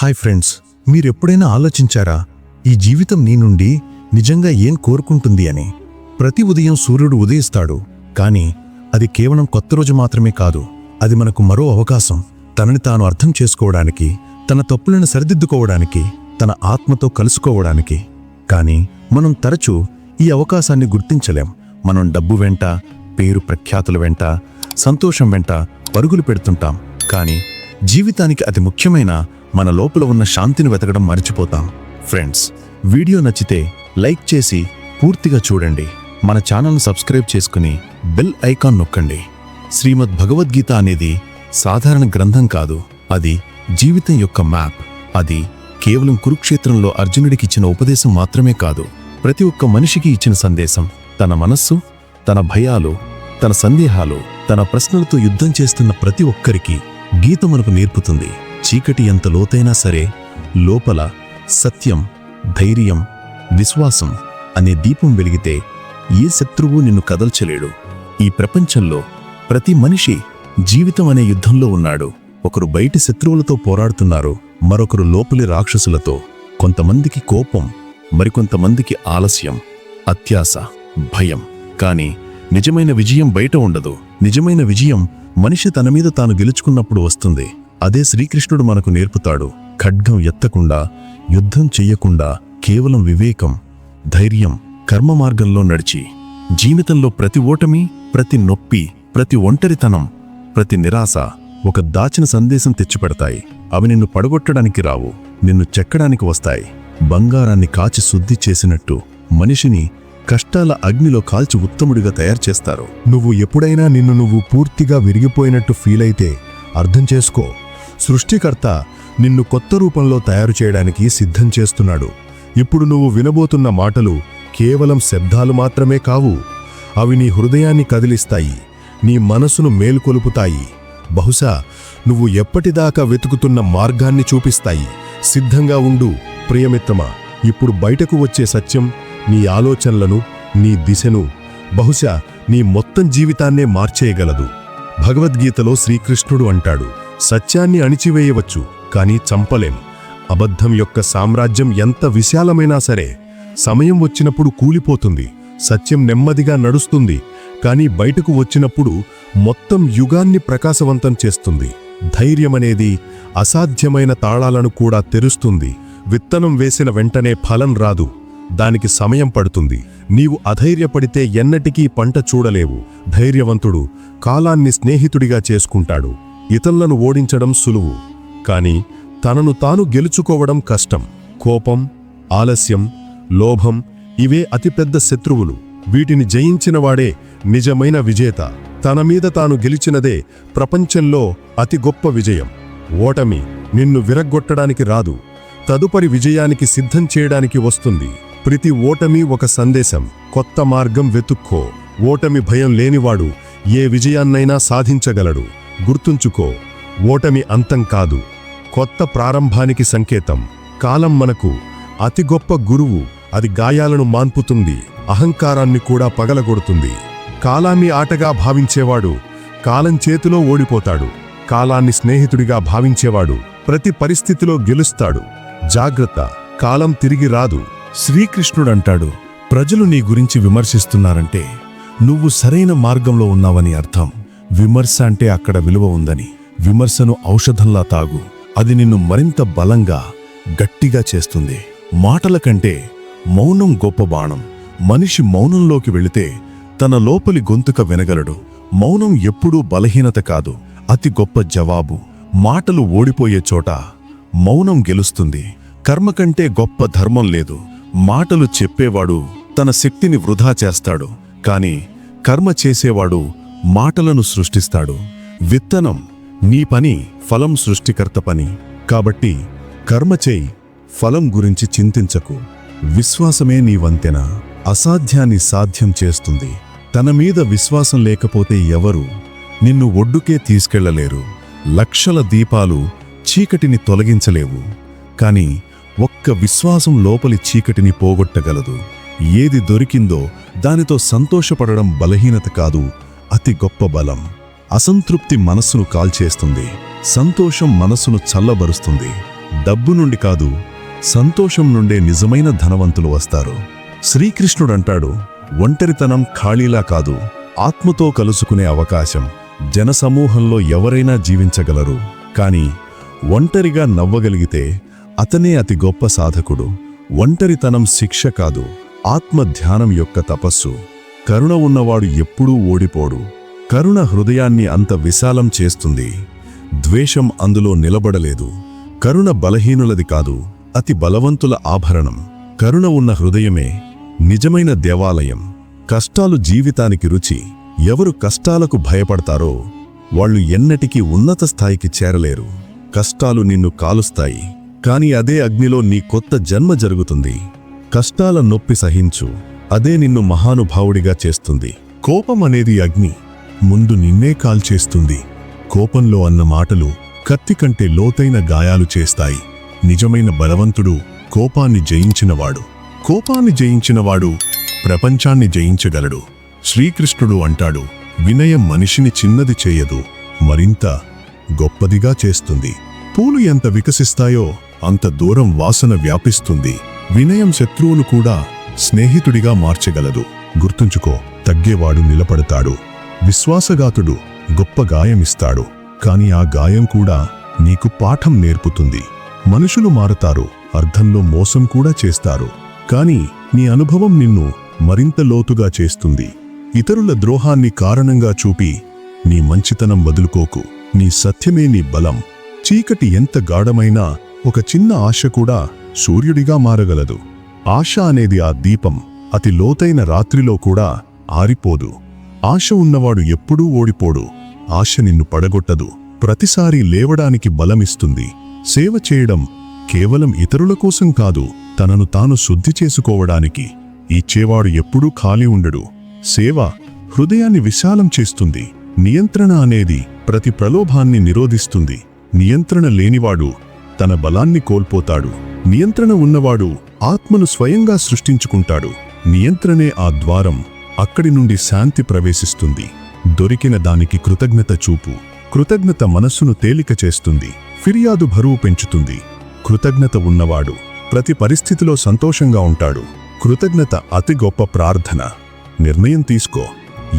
Hi friends మీరెప్పుడైనా ఆలోచించారా ఈ జీవితం నీ నుండి నిజంగా ఏం కోరుకుంటుంది అని? ప్రతి ఉదయం సూర్యుడు ఉదయిస్తాడు కానీ అది కేవలం కొత్త రోజు మాత్రమే కాదు అది మనకు మరో అవకాశం. తనని తాను అర్థం చేసుకోవడానికి తన తప్పులను సరిదిద్దుకోవడానికి తన ఆత్మతో కలుసుకోవడానికి. కానీ మనం తరచూ ఈ అవకాశాన్ని గుర్తించలేం. మనం డబ్బు వెంట పేరు ప్రఖ్యాతుల వెంట సంతోషం వెంట పరుగులు పెడుతుంటాం. కానీ జీవితానికి అతి ముఖ్యమైన మన లోపల ఉన్న శాంతిని వెతకడం మర్చిపోతాం. ఫ్రెండ్స్ వీడియో నచ్చితే లైక్ చేసి పూర్తిగా చూడండి. మన ఛానల్ను సబ్స్క్రైబ్ చేసుకుని బెల్ ఐకాన్ నొక్కండి. శ్రీమద్ భగవద్గీత అనేది సాధారణ గ్రంథం కాదు. అది జీవితం యొక్క మ్యాప్. అది కేవలం కురుక్షేత్రంలో అర్జునుడికి ఇచ్చిన ఉపదేశం మాత్రమే కాదు. ప్రతి ఒక్క మనిషికి ఇచ్చిన సందేశం తన మనస్సు తన భయాలు తన సందేహాలు తన ప్రశ్నలతో యుద్ధం చేస్తున్న ప్రతి ఒక్కరికి గీత మనకు నేర్పుతుంది. చీకటి ఎంత లోతైనా సరే లోపల సత్యం ధైర్యం విశ్వాసం అనే దీపం వెలిగితే ఏ శత్రువు నిన్ను కదల్చలేడు. ఈ ప్రపంచంలో ప్రతి మనిషి జీవితం అనే యుద్ధంలో ఉన్నాడు. ఒకరు బయటి శత్రువులతో పోరాడుతున్నారు మరొకరు లోపలి రాక్షసులతో. కొంతమందికి కోపం మరికొంతమందికి ఆలస్యం అత్యాశ భయం. కానీ నిజమైన విజయం బయట ఉండదు. నిజమైన విజయం మనిషి తన మీద తాను గెలుచుకున్నప్పుడు వస్తుంది. అదే శ్రీకృష్ణుడు మనకు నేర్పుతాడు ఖడ్గం ఎత్తకుండా యుద్ధం చెయ్యకుండా కేవలం వివేకం ధైర్యం కర్మ మార్గంలో నడిచి జీవితంలో ప్రతి ఓటమి ప్రతి నొప్పి ప్రతి ఒంటరితనం ప్రతి నిరాశ ఒక దాచిన సందేశం తెచ్చిపెడతాయి. అవి నిన్ను పడగొట్టడానికి రావు నిన్ను చెక్కడానికి వస్తాయి. బంగారాన్ని కాచి శుద్ధి చేసినట్టు మనిషిని కష్టాల అగ్నిలో కాల్చి ఉత్తముడిగా తయారు చేస్తారు. నువ్వు ఎప్పుడైనా నిన్ను నువ్వు పూర్తిగా విరిగిపోయినట్టు ఫీల్ అయితే అర్థం చేసుకో. సృష్టికర్త నిన్ను కొత్త రూపంలో తయారు చేయడానికి సిద్ధం చేస్తున్నాడు. ఇప్పుడు నువ్వు వినబోతున్న మాటలు కేవలం శబ్దాలు మాత్రమే కావు. అవి నీ హృదయాన్ని కదిలిస్తాయి. నీ మనసును మేల్కొలుపుతాయి. బహుశా నువ్వు ఎప్పటిదాకా వెతుకుతున్న మార్గాన్ని చూపిస్తాయి. సిద్ధంగా ఉండు ప్రియమిత్రమా. ఇప్పుడు బయటకు వచ్చే సత్యం నీ ఆలోచనలను నీ దిశను బహుశా నీ మొత్తం జీవితాన్నే మార్చేయగలదు. భగవద్గీతలో శ్రీకృష్ణుడు అంటాడు సత్యాన్ని అణిచివేయవచ్చు కానీ చంపలేం అబద్ధం యొక్క సామ్రాజ్యం ఎంత విశాలమైనా సరే సమయం వచ్చినప్పుడు కూలిపోతుంది సత్యం నెమ్మదిగా నడుస్తుంది కానీ బయటకు వచ్చినప్పుడు మొత్తం యుగాన్ని ప్రకాశవంతం చేస్తుంది. ధైర్యమనేది అసాధ్యమైన తాళాలను కూడా తెరుస్తుంది. విత్తనం వేసిన వెంటనే ఫలం రాదు దానికి సమయం పడుతుంది. నీవు అధైర్యపడితే ఎన్నటికీ పంట చూడలేవు. ధైర్యవంతుడు కాలాన్ని స్నేహితుడిగా చేసుకుంటాడు. ఇతరులను ఓడించడం సులువు కాని తనను తాను గెలుచుకోవడం కష్టం. కోపం ఆలస్యం లోభం ఇవే అతిపెద్ద శత్రువులు. వీటిని జయించినవాడే నిజమైన విజేత. తన మీద తాను గెలిచినదే ప్రపంచంలో అతి గొప్ప విజయం. ఓటమి నిన్ను విరగ్గొట్టడానికి రాదు. తదుపరి విజయానికి సిద్ధం చేయడానికి వస్తుంది. ప్రతి ఓటమి ఒక సందేశం. కొత్త మార్గం వెతుక్కో. ఓటమి భయం లేనివాడు ఏ విజయాన్నైనా సాధించగలడు. గుర్తుంచుకో ఓటమి అంతం కాదు. కొత్త ప్రారంభానికి సంకేతం. కాలం మనకు అతి గొప్ప గురువు అది గాయాలను మాన్పుతుంది అహంకారాన్ని కూడా పగలగొడుతుంది. కాలాన్ని ఆటగా భావించేవాడు కాలం చేతిలో ఓడిపోతాడు. కాలాన్ని స్నేహితుడిగా భావించేవాడు ప్రతి పరిస్థితిలో గెలుస్తాడు. జాగ్రత్త కాలం తిరిగి రాదు. శ్రీకృష్ణుడంటాడు ప్రజలు నీ గురించి విమర్శిస్తున్నారంటే నువ్వు సరైన మార్గంలో ఉన్నావని అర్థం. విమర్శ అంటే అక్కడ విలువ ఉందని. విమర్శను ఔషధంలా తాగు. అది నిన్ను మరింత బలంగా గట్టిగా చేస్తుంది. మాటల కంటే మౌనం గొప్ప బాణం. మనిషి మౌనంలోకి వెళితే తన లోపలి గొంతుక వినగలడు. మౌనం ఎప్పుడూ బలహీనత కాదు. అతి గొప్ప జవాబు. మాటలు ఓడిపోయే చోట మౌనం గెలుస్తుంది. కర్మ కంటే గొప్ప ధర్మం లేదు. మాటలు చెప్పేవాడు తన శక్తిని వృధా చేస్తాడు. కాని కర్మ చేసేవాడు మాటలను సృష్టిస్తాడు. విత్తనం నీ పని ఫలం సృష్టికర్త పని. కాబట్టి కర్మ చేయి ఫలం గురించి చింతించకు. విశ్వాసమే నీ వంతెన. అసాధ్యాన్ని సాధ్యం చేస్తుంది. తన మీద విశ్వాసం లేకపోతే ఎవరు నిన్ను ఒడ్డుకే తీసుకెళ్ళలేరు. లక్షల దీపాలు చీకటిని తొలగించలేవు. కాని ఒక్క విశ్వాసం లోపలి చీకటిని పోగొట్టగలదు. ఏది దొరికిందో దానితో సంతోషపడడం బలహీనత కాదు. అతి గొప్ప బలం. అసంతృప్తి మనస్సును కాల్చేస్తుంది. సంతోషం మనస్సును చల్లబరుస్తుంది. డబ్బు నుండి కాదు సంతోషం నుండే నిజమైన ధనవంతులు వస్తారు. శ్రీకృష్ణుడంటాడు ఒంటరితనం ఖాళీలా కాదు ఆత్మతో కలుసుకునే అవకాశం. జనసమూహంలో ఎవరైనా జీవించగలరు. కాని ఒంటరిగా నవ్వగలిగితే అతనే అతి గొప్ప సాధకుడు. ఒంటరితనం శిక్ష కాదు ఆత్మ ధ్యానం యొక్క తపస్సు. కరుణ ఉన్నవాడు ఎప్పుడూ ఓడిపోడు. కరుణ హృదయాన్ని అంత విశాలం చేస్తుంది. ద్వేషం అందులో నిలబడలేదు. కరుణ బలహీనులది కాదు అతి బలవంతుల ఆభరణం. కరుణ ఉన్న హృదయమే నిజమైన దేవాలయం. కష్టాలు జీవితానికి రుచి. ఎవరు కష్టాలకు భయపడతారో వాళ్ళు ఎన్నటికీ ఉన్నత స్థాయికి చేరలేరు. కష్టాలు నిన్ను కాలుస్తాయి. కాని అదే అగ్నిలో నీ కొత్త జన్మ జరుగుతుంది. కష్టాల నొప్పి సహించు. అదే నిన్ను మహానుభావుడిగా చేస్తుంది. కోపం అనేది అగ్ని. ముందు నిన్నే కాల్చేస్తుంది. కోపంలో అన్న మాటలు కత్తి కంటే లోతైన గాయాలు చేస్తాయి. నిజమైన బలవంతుడు కోపాన్ని జయించినవాడు. కోపాన్ని జయించినవాడు ప్రపంచాన్ని జయించగలడు. శ్రీకృష్ణుడు అంటాడు వినయం మనిషిని చిన్నది చేయదు మరింత గొప్పదిగా చేస్తుంది. పూలు ఎంత వికసిస్తాయో అంత దూరం వాసన వ్యాపిస్తుంది. వినయం శత్రువును కూడా స్నేహితుడిగా మార్చగలదు. గుర్తుంచుకో తగ్గేవాడు నిలబడతాడు. విశ్వాసఘాతుడు గొప్ప గాయమిస్తాడు. కాని ఆ గాయం కూడా నీకు పాఠం నేర్పుతుంది. మనుషులు మారతారు అర్థంలో మోసం కూడా చేస్తారు. కాని నీ అనుభవం నిన్ను మరింత లోతుగా చేస్తుంది. ఇతరుల ద్రోహాన్ని కారణంగా చూపి నీ మంచితనం వదులుకోకు. నీ సత్యమే నీ బలం. చీకటి ఎంత గాఢమైనా ఒక చిన్న ఆశ కూడా సూర్యుడిగా మారగలదు. ఆశ అనేది ఆ దీపం అతి లోతైన రాత్రిలో కూడా ఆరిపోదు. ఆశ ఉన్నవాడు ఎప్పుడూ ఓడిపోడు. ఆశ నిన్ను పడగొట్టదు. ప్రతిసారి లేవడానికి బలమిస్తుంది. సేవ చేయడం కేవలం ఇతరుల కోసం కాదు తనను తాను శుద్ధి చేసుకోవడానికి. ఇచ్చేవాడు ఎప్పుడూ ఖాళీ ఉండడు. సేవ హృదయాన్ని విశాలం చేస్తుంది. నియంత్రణ అనేది ప్రతి ప్రలోభాన్ని నిరోధిస్తుంది. నియంత్రణ లేనివాడు తన బలాన్ని కోల్పోతాడు. నియంత్రణ ఉన్నవాడు ఆత్మను స్వయంగా సృష్టించుకుంటాడు. నియంత్రణే ఆ ద్వారం అక్కడి నుండి శాంతి ప్రవేశిస్తుంది. దొరికిన దానికి కృతజ్ఞత చూపు కృతజ్ఞత మనస్సును తేలిక చేస్తుంది. ఫిర్యాదు బరువు పెంచుతుంది. కృతజ్ఞత ఉన్నవాడు ప్రతి పరిస్థితిలో సంతోషంగా ఉంటాడు. కృతజ్ఞత అతి గొప్ప ప్రార్థన. నిర్ణయం తీసుకో.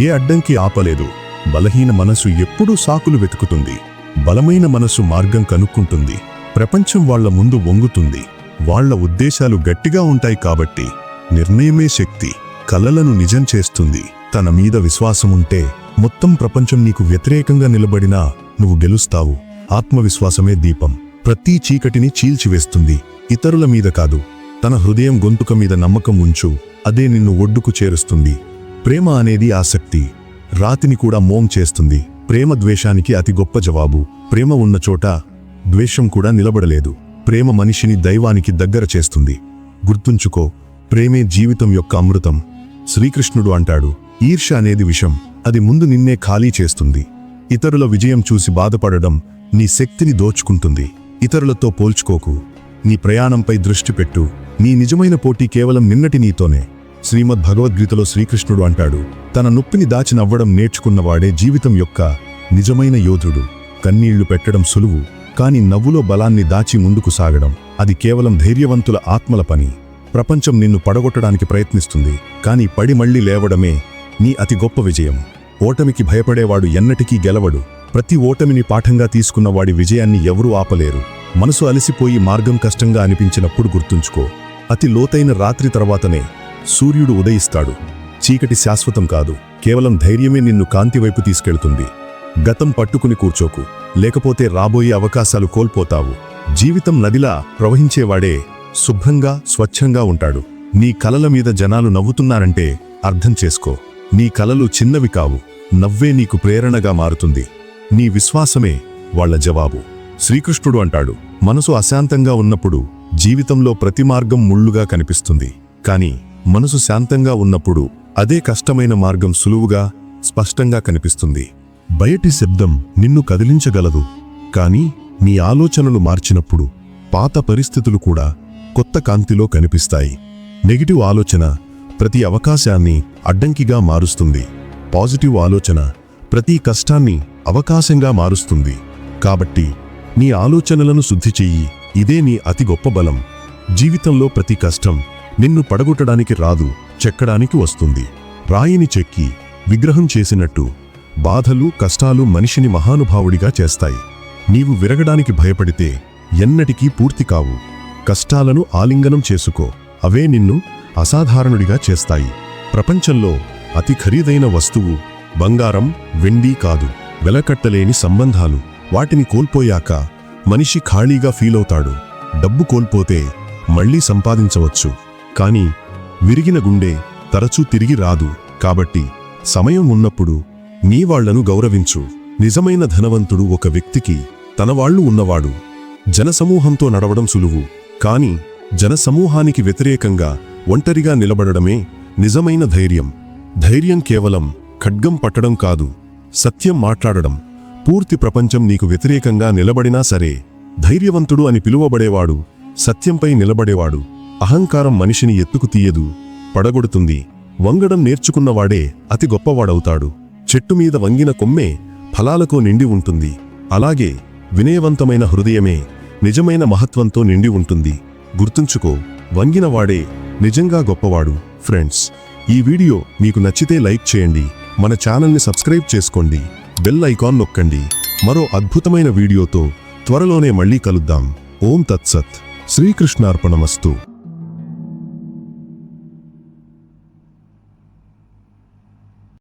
ఏ అడ్డంకి ఆపలేదు. బలహీన మనసు ఎప్పుడూ సాకులు వెతుకుతుంది. బలమైన మనసు మార్గం కనుక్కుంటుంది. ప్రపంచం వాళ్ళ ముందు వంగుతుంది. వాళ్ళ ఉద్దేశాలు గట్టిగా ఉంటాయి కాబట్టి నిర్ణయమే శక్తి. కలలను నిజం చేస్తుంది. తన మీద విశ్వాసముంటే మొత్తం ప్రపంచం నీకు వ్యతిరేకంగా నిలబడినా నువ్వు గెలుస్తావు. ఆత్మవిశ్వాసమే దీపం. ప్రతి చీకటిని చీల్చివేస్తుంది. ఇతరుల మీద కాదు. తన హృదయం గొంతుక మీద నమ్మకం ఉంచు. అదే నిన్ను ఒడ్డుకు చేరుస్తుంది. ప్రేమ అనేది ఆసక్తి. రాతిని కూడా మోం చేస్తుంది. ప్రేమ ద్వేషానికి అతి గొప్ప జవాబు. ప్రేమ ఉన్న చోట ద్వేషం కూడా నిలబడలేదు. ప్రేమ మనిషిని దైవానికి దగ్గర చేస్తుంది. గుర్తుంచుకో ప్రేమే జీవితం యొక్క అమృతం. శ్రీకృష్ణుడు అంటాడు ఈర్ష అనేది విషం అది ముందు నిన్నే ఖాళీ చేస్తుంది. ఇతరుల విజయం చూసి బాధపడడం నీ శక్తిని దోచుకుంటుంది. ఇతరులతో పోల్చుకోకు నీ ప్రయాణంపై దృష్టి పెట్టు నీ నిజమైన పోటీ కేవలం నిన్నటి నీతోనే. శ్రీమద్ భగవద్గీతలో శ్రీకృష్ణుడు అంటాడు తన నొప్పిని దాచి నవ్వడం నేర్చుకున్నవాడే జీవితం యొక్క నిజమైన యోధుడు. కన్నీళ్ళు పెట్టడం సులువు కాని నవ్వులో బలాన్ని దాచి ముందుకు సాగడం. అది కేవలం ధైర్యవంతుల ఆత్మల పని. ప్రపంచం నిన్ను పడగొట్టడానికి ప్రయత్నిస్తుంది. కాని పడి మళ్ళీ లేవడమే నీ అతి గొప్ప విజయం. ఓటమికి భయపడేవాడు ఎన్నటికీ గెలవడు. ప్రతి ఓటమిని పాఠంగా తీసుకున్న వాడి విజయాన్ని ఎవరూ ఆపలేరు. మనసు అలసిపోయి మార్గం కష్టంగా అనిపించినప్పుడు గుర్తుంచుకో. అతి లోతైన రాత్రి తర్వాతనే సూర్యుడు ఉదయిస్తాడు. చీకటి శాశ్వతం కాదు. కేవలం ధైర్యమే నిన్ను కాంతివైపు తీసుకెళ్తుంది. గతం పట్టుకుని కూర్చోకు. లేకపోతే రాబోయే అవకాశాలు కోల్పోతావు. జీవితం నదిలా ప్రవహించేవాడే శుభ్రంగా స్వచ్ఛంగా ఉంటాడు. నీ కలల మీద జనాలు నవ్వుతున్నారంటే అర్థం చేసుకో. నీ కలలు చిన్నవి కావు. నవ్వే నీకు ప్రేరణగా మారుతుంది. నీ విశ్వాసమే వాళ్ళ జవాబు. శ్రీకృష్ణుడు అంటాడు మనసు అశాంతంగా ఉన్నప్పుడు జీవితంలో ప్రతి మార్గం ముళ్ళుగా కనిపిస్తుంది. కాని మనసు శాంతంగా ఉన్నప్పుడు అదే కష్టమైన మార్గం సులువుగా స్పష్టంగా కనిపిస్తుంది. బయటి శబ్దం నిన్ను కదిలించగలదు. కానీ నీ ఆలోచనలు మార్చినప్పుడు పాత పరిస్థితులు కూడా కొత్త కాంతిలో కనిపిస్తాయి. నెగిటివ్ ఆలోచన ప్రతి అవకాశాన్ని అడ్డంకిగా మారుస్తుంది. పాజిటివ్ ఆలోచన ప్రతి కష్టాన్ని అవకాశంగా మారుస్తుంది. కాబట్టి నీ ఆలోచనలను శుద్ధి చెయ్యి. ఇదే నీ అతి గొప్ప బలం. జీవితంలో ప్రతి కష్టం నిన్ను పడగొట్టడానికి రాదు చెక్కడానికి వస్తుంది. రాయిని చెక్కి విగ్రహం చేసినట్టు బాధలు కష్టాలు మనిషిని మహానుభావుడిగా చేస్తాయి. నీవు విరగడానికి భయపడితే ఎన్నటికీ పూర్తి కావు. కష్టాలను ఆలింగనం చేసుకో. అవే నిన్ను అసాధారణుడిగా చేస్తాయి. ప్రపంచంలో అతి ఖరీదైన వస్తువు బంగారం వెండి కాదు. వెలకట్టలేని సంబంధాలు. వాటిని కోల్పోయాక మనిషి ఖాళీగా ఫీలవుతాడు. డబ్బు కోల్పోతే మళ్ళీ సంపాదించవచ్చు. కాని విరిగిన గుండె తరచూ తిరిగి రాదు. కాబట్టి సమయం ఉన్నప్పుడు నీ వాళ్ళను గౌరవించు. నిజమైన ధనవంతుడు ఒక వ్యక్తికి తనవాళ్ళు ఉన్నవాడు. జనసమూహంతో నడవడం సులువు. కాని జనసమూహానికి వ్యతిరేకంగా ఒంటరిగా నిలబడడమే నిజమైన ధైర్యం. ధైర్యం కేవలం ఖడ్గం పట్టడం కాదు. సత్యం మాట్లాడడం. పూర్తి ప్రపంచం నీకు వ్యతిరేకంగా నిలబడినా సరే ధైర్యవంతుడు అని పిలువబడేవాడు సత్యంపై నిలబడేవాడు. అహంకారం మనిషిని ఎత్తుకు తీయదు పడగొడుతుంది. వంగడం నేర్చుకున్నవాడే అతి గొప్పవాడవుతాడు. చెట్టు మీద వంగిన కొమ్మే ఫలాలతో నిండి ఉంటుంది. అలాగే వినయవంతమైన హృదయమే నిజమైన మహత్వంతో నిండి ఉంటుంది. గుర్తుంచుకో వంగినవాడే నిజంగా గొప్పవాడు. ఫ్రెండ్స్ ఈ వీడియో మీకు నచ్చితే లైక్ చేయండి. మన ఛానల్ని సబ్స్క్రైబ్ చేసుకోండి. బెల్ ఐకాన్ నొక్కండి. మరో అద్భుతమైన వీడియోతో త్వరలోనే మళ్ళీ కలుద్దాం. ఓం తత్సత్. శ్రీకృష్ణార్పణమస్తు.